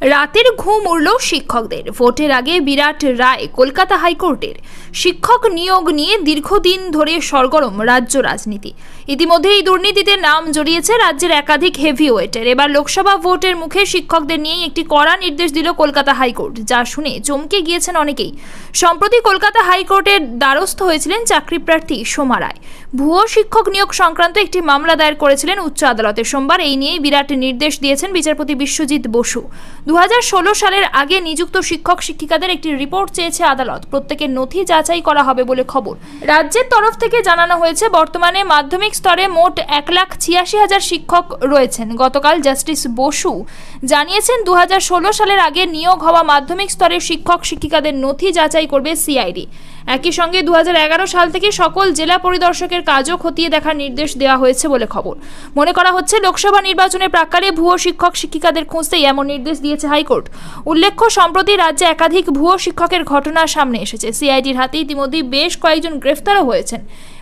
রাতের ঘুম উড়ল শিক্ষকদের। ভোটের আগে বিরাট রায় কলকাতা হাইকোর্টের। শিক্ষক নিয়োগ নিয়ে দীর্ঘদিন ধরে সরগরম রাজ্য রাজনীতি। ইতিমধ্যে এই দুর্নীতিতে নাম জড়িয়েছে রাজ্যের একাধিক হেভিওয়েটের। এবার লোকসভা ভোটের মুখে শিক্ষকদের নিয়ে একটি কড়া নির্দেশ দিল কলকাতা হাইকোর্ট, যা শুনে চমকে গিয়েছেন অনেকেই। সম্প্রতি কলকাতা হাইকোর্টের দ্বারস্থ হয়েছিলেন চাকরি প্রার্থী সোমা রায়। ভুয়ো শিক্ষক নিয়োগ সংক্রান্ত একটি মামলা দায়ের করেছিলেন উচ্চ আদালতে সোমবার। এই নিয়েই বিরাট নির্দেশ দিয়েছেন বিচারপতি বিশ্বজিৎ বসু। দু হাজার ষোলো সালের আগে নিযুক্ত শিক্ষক শিক্ষিকাদের একটি রিপোর্ট চেয়েছে আদালত। প্রত্যেকের নথি যাচাই করা হবে বলে খবর। রাজ্যের তরফ থেকে জানানো হয়েছে, বর্তমানে মাধ্যমিক স্তরে মোট এক লাখ ছিয়াশি হাজার শিক্ষক রয়েছেন। গতকাল জাস্টিস বসু জানিয়েছেন দু হাজার ষোলো সালের আগে নিয়োগ হওয়া মাধ্যমিক স্তরের শিক্ষক শিক্ষিকাদের নথি যাচাই করবে সিআইডি। একই সঙ্গে দু হাজার এগারো সাল থেকে সকল জেলা পরিদর্শকের কাজও খতিয়ে দেখার নির্দেশ দেওয়া হয়েছে বলে খবর। মনে করা হচ্ছে, লোকসভা নির্বাচনের প্রাক্কালে ভুয়ো শিক্ষক শিক্ষিকাদের খুঁজতেই এমন নির্দেশ দিয়েছে হাইকোর্ট। উল্লেখ্য, সম্প্রতি রাজ্যে একাধিক ভুয়ো শিক্ষকের ঘটনা সামনে এসেছে। সিআইডির হাতে ইতিমধ্যেই বেশ কয়েকজন গ্রেফতারও হয়েছেন।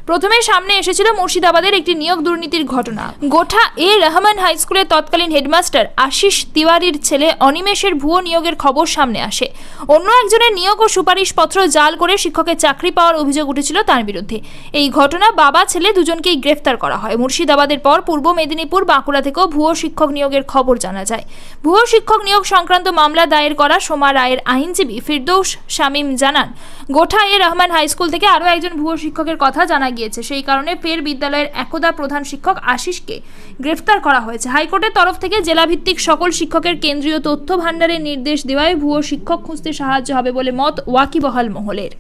প্রথমে সামনে এসেছিল মুর্শিদাবাদের একটি নিয়োগ দুর্নীতির ঘটনা। গোঠা এ রহমান হাই স্কুলের তৎকালীন হেডমাস্টার আশিস তিওয়ারির ছেলে অনিমেষের ভুয়ো নিয়োগের খবর সামনে আসে। অন্য একজনের নিয়োগ ও সুপারিশপত্র জাল করে শিক্ষকের চাকরি পাওয়ার অভিযোগ উঠেছিল তার বিরুদ্ধে। এই ঘটনা বাবা ছেলে দুজনকেই গ্রেফতার করা হয়। মুর্শিদাবাদের পর পূর্ব মেদিনীপুর, বাঁকুড়া থেকেও ভুয়ো শিক্ষক নিয়োগের খবর জানা যায়। ভুয়ো শিক্ষক নিয়োগ সংক্রান্ত মামলা দায়ের করা সোমা রায়ের আইনজীবী ফিরদৌস শামীম জানান, গোঠা এ রহমান হাই স্কুল থেকে আরও একজন ভুয়ো শিক্ষকের কথা জানা গিয়েছে। সেই কারণে ফের বিদ্যালয়ের একদা প্রধান শিক্ষক আশিসকে গ্রেফতার করা হয়েছে। হাইকোর্টের তরফ থেকে জেলাভিত্তিক সকল শিক্ষকের কেন্দ্রীয় তথ্য ভাণ্ডারের নির্দেশ দেওয়ায় ভুয়ো শিক্ষক খুঁজতে সাহায্য হবে বলে মত ওয়াকিবহাল মহলের।